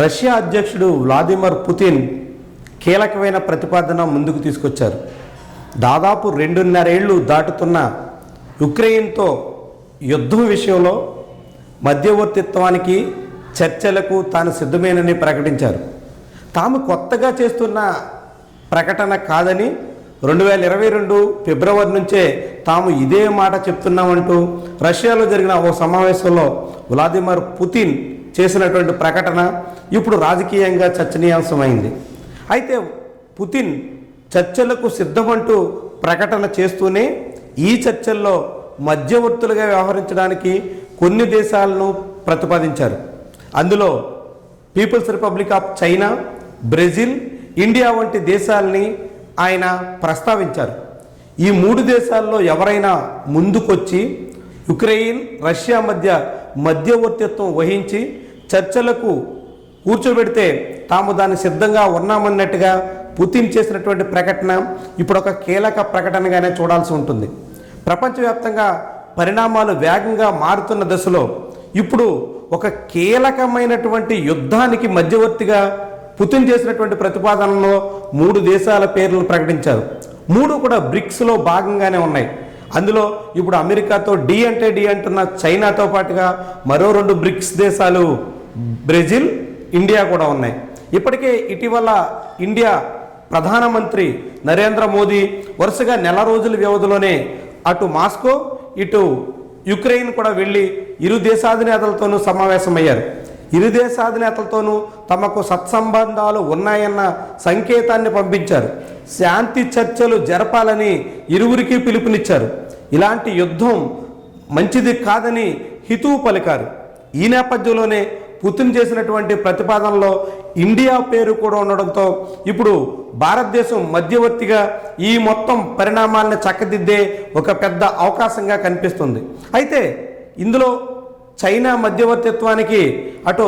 Russia అధ్యక్షుడు Vladimir Putin కీలకమైన ప్రతిపాదన ముందుకు తీసుకొచ్చారు. దాదాపు రెండున్నరేళ్ళు దాటుతున్న ఉక్రెయిన్తో యుద్ధం విషయంలో మధ్యవర్తిత్వానికి చర్చలకు తాను సిద్ధమేనని ప్రకటించారు. తాము కొత్తగా చేస్తున్న ప్రకటన కాదని రెండు వేల ఇరవై రెండు ఫిబ్రవరి నుంచే తాము ఇదే మాట చెప్తున్నామంటూ రష్యాలో జరిగిన ఓ సమావేశంలో వ్లాదిమిర్ పుతిన్ చేసినటువంటి ప్రకటన ఇప్పుడు రాజకీయంగా చర్చనీయాంశమైంది. అయితే పుతిన్ చర్చలకు సిద్ధమంటూ ప్రకటన చేస్తూనే ఈ చర్చల్లో మధ్యవర్తులుగా వ్యవహరించడానికి కొన్ని దేశాలను ప్రతిపాదించారు. అందులో People's Republic of China Brazil India వంటి దేశాలని ఆయన ప్రస్తావించారు. ఈ మూడు దేశాల్లో ఎవరైనా ముందుకొచ్చి యుక్రెయిన్ రష్యా మధ్య మధ్యవర్తిత్వం వహించి చర్చలకు కూర్చోబెడితే తాము దాన్ని సిద్ధంగా ఉన్నామన్నట్టుగా పుతిన్ చేసినటువంటి ప్రకటన ఇప్పుడు ఒక కీలక ప్రకటనగానే చూడాల్సి ఉంటుంది. ప్రపంచవ్యాప్తంగా పరిణామాలు వేగంగా మారుతున్న దశలో ఇప్పుడు ఒక కీలకమైనటువంటి యుద్ధానికి మధ్యవర్తిగా పుతిన్ చేసినటువంటి ప్రతిపాదనలో మూడు దేశాల పేర్లను ప్రకటించారు. మూడు కూడా బ్రిక్స్లో భాగంగానే ఉన్నాయి. అందులో ఇప్పుడు అమెరికాతో డి అంటే డి అంటున్న చైనాతో పాటుగా మరో రెండు బ్రిక్స్ దేశాలు బ్రెజిల్ ఇండియా కూడా ఉన్నాయి. ఇప్పటికే ఇటీవల ఇండియా ప్రధానమంత్రి నరేంద్ర మోదీ వరుసగా నెల రోజుల వ్యవధిలోనే అటు మాస్కో ఇటు యుక్రెయిన్ కూడా వెళ్ళి ఇరు దేశాధినేతలతోనూ సమావేశమయ్యారు. ఇరు దేశాధినేతలతోనూ తమకు సత్సంబంధాలు ఉన్నాయన్న సంకేతాన్ని పంపించారు. శాంతి చర్చలు జరపాలని ఇరువురికి పిలుపునిచ్చారు. ఇలాంటి యుద్ధం మంచిది కాదని హితువు పలికారు. ఈ నేపథ్యంలోనే పుతిన్ చేసినటువంటి ప్రతిపాదనలో ఇండియా పేరు కూడా ఉండడంతో ఇప్పుడు భారతదేశం మధ్యవర్తిగా ఈ మొత్తం పరిణామాలను చక్కదిద్దే ఒక పెద్ద అవకాశంగా కనిపిస్తుంది. అయితే ఇందులో చైనా మధ్యవర్తిత్వానికి అటు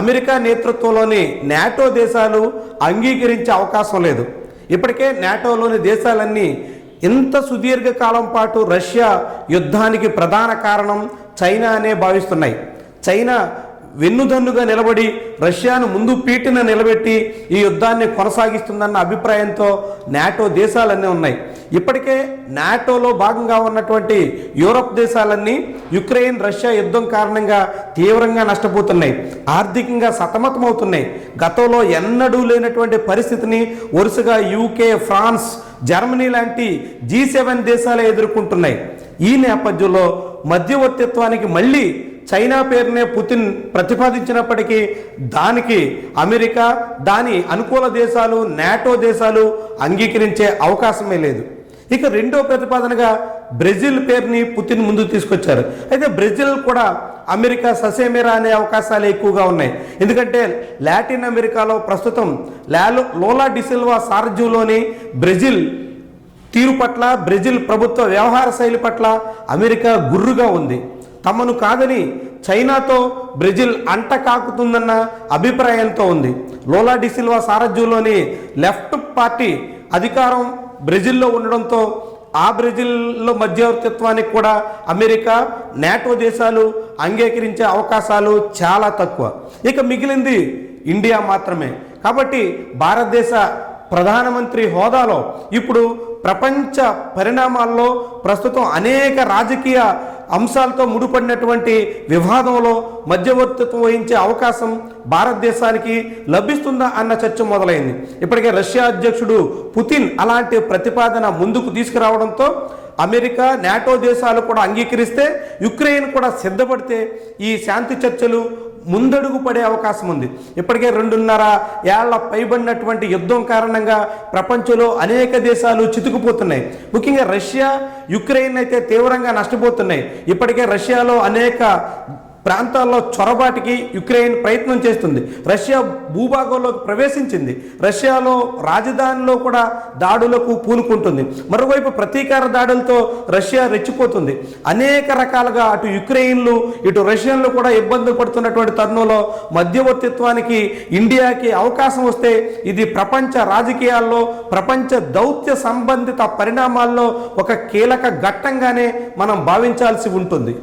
అమెరికా నేతృత్వంలోని నాటో దేశాలు అంగీకరించే అవకాశం లేదు. ఇప్పటికే నాటోలోని దేశాలన్నీ ఇంత సుదీర్ఘ కాలం పాటు రష్యా యుద్ధానికి ప్రధాన కారణం చైనా అనే భావిస్తున్నాయి. చైనా వెన్నుదన్నుగా నిలబడి రష్యాను ముందు పీటిన నిలబెట్టి ఈ యుద్ధాన్ని కొనసాగిస్తుందన్న అభిప్రాయంతో నాటో దేశాలన్నీ ఉన్నాయి. ఇప్పటికే నాటోలో భాగంగా ఉన్నటువంటి యూరప్ దేశాలన్నీ యుక్రెయిన్ రష్యా యుద్ధం కారణంగా తీవ్రంగా నష్టపోతున్నాయి. ఆర్థికంగా సతమతమవుతున్నాయి. గతంలో ఎన్నడూ లేనటువంటి పరిస్థితిని వరుసగా యూకే ఫ్రాన్స్ జర్మనీ లాంటి జీ సెవెన్ దేశాలే ఎదుర్కొంటున్నాయి. ఈ నేపథ్యంలో మధ్యవర్తిత్వానికి మళ్ళీ చైనా పేరునే పుతిన్ ప్రతిపాదించినప్పటికీ దానికి అమెరికా దాని అనుకూల దేశాలు నాటో దేశాలు అంగీకరించే అవకాశమే లేదు. ఇక రెండో ప్రతిపాదనగా బ్రెజిల్ పేరుని పుతిన్ ముందుకు తీసుకొచ్చారు. అయితే బ్రెజిల్ కూడా అమెరికా ససేమిరా అనే అవకాశాలు ఎక్కువగా ఉన్నాయి. ఎందుకంటే లాటిన్ అమెరికాలో ప్రస్తుతం లాలో లోలా డిసిల్వా సారథ్యంలోని బ్రెజిల్ తీరు పట్ల బ్రెజిల్ ప్రభుత్వ వ్యవహార శైలి పట్ల అమెరికా గుర్రుగా ఉంది. తమను కాదని చైనాతో బ్రెజిల్ అంట కాకుతుందన్న అభిప్రాయంతో ఉంది. లోలా డిసిల్వా సారథ్యంలోని లెఫ్ట్ పార్టీ అధికారం బ్రెజిల్లో ఉండడంతో ఆ బ్రెజిల్లో మధ్యవర్తిత్వానికి కూడా అమెరికా నాటో దేశాలు అంగీకరించే అవకాశాలు చాలా తక్కువ. ఇక మిగిలింది ఇండియా మాత్రమే. కాబట్టి భారతదేశ ప్రధానమంత్రి హోదాలో ఇప్పుడు ప్రపంచ పరిణామాల్లో ప్రస్తుతం అనేక రాజకీయ అంశాలతో ముడిపడినటువంటి వివాదంలో మధ్యవర్తిత్వం వహించే అవకాశం భారతదేశానికి లభిస్తుందా అన్న చర్చ మొదలైంది. ఇప్పటికే రష్యా అధ్యక్షుడు పుతిన్ అలాంటి ప్రతిపాదన ముందుకు తీసుకురావడంతో అమెరికా నాటో దేశాలు కూడా అంగీకరిస్తే యుక్రెయిన్ కూడా సిద్ధపడితే ఈ శాంతి చర్చలు ముందడుగు పడే అవకాశం ఉంది. ఇప్పటికే రెండున్నర ఏళ్ళ పైబడినటువంటి యుద్ధం కారణంగా ప్రపంచంలో అనేక దేశాలు చితుకుపోతున్నాయి. ముఖ్యంగా రష్యా యుక్రెయిన్ అయితే తీవ్రంగా నష్టపోతున్నాయి. ఇప్పటికే రష్యాలో అనేక ప్రాంతాల్లో చొరబాటికి యుక్రెయిన్ ప్రయత్నం చేస్తుంది. రష్యా భూభాగంలోకి ప్రవేశించింది. రష్యాలో రాజధానిలో కూడా దాడులకు పూనుకుంటుంది. మరోవైపు ప్రతీకార దాడులతో రష్యా రెచ్చిపోతుంది. అనేక రకాలుగా అటు యుక్రెయిన్లు ఇటు రష్యన్లు కూడా ఇబ్బంది పడుతున్నటువంటి తరుణంలో మధ్యవర్తిత్వానికి ఇండియాకి అవకాశం వస్తే ఇది ప్రపంచ రాజకీయాల్లో ప్రపంచ దౌత్య సంబంధిత పరిణామాల్లో ఒక కీలక ఘట్టంగానే మనం భావించాల్సి ఉంటుంది.